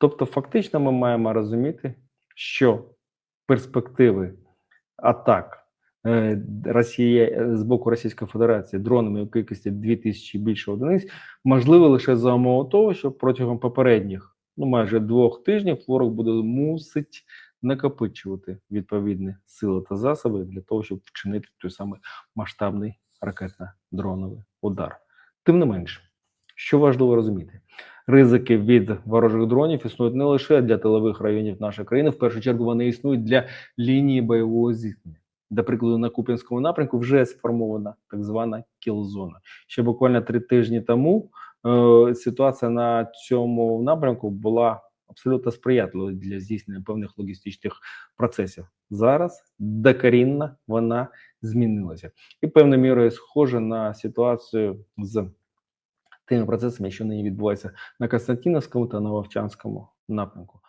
Тобто, фактично, ми маємо розуміти, що перспективи атак е, Росії е, з боку Російської Федерації дронами у кількості 2000 і більше одиниць можливо лише за умови того, що протягом попередніх ну майже двох тижнів ворог буде мусить накопичувати відповідні сили та засоби для того, щоб вчинити той самий масштабний ракетно-дроновий удар. Тим не менше, що важливо розуміти, ризики від ворожих дронів існують не лише для тилових районів нашої країни, в першу чергу вони існують для лінії бойового зіткнення. До прикладу, на Куп'янському напрямку вже сформована так звана кілзона. Ще буквально три тижні тому е, ситуація на цьому напрямку була абсолютно сприятливою для здійснення певних логістичних процесів. Зараз докорінно вона змінилася і певною мірою схожа на ситуацію з тими процесами, що нині відбуваються на Константиновському та на Вовчанському напрямку.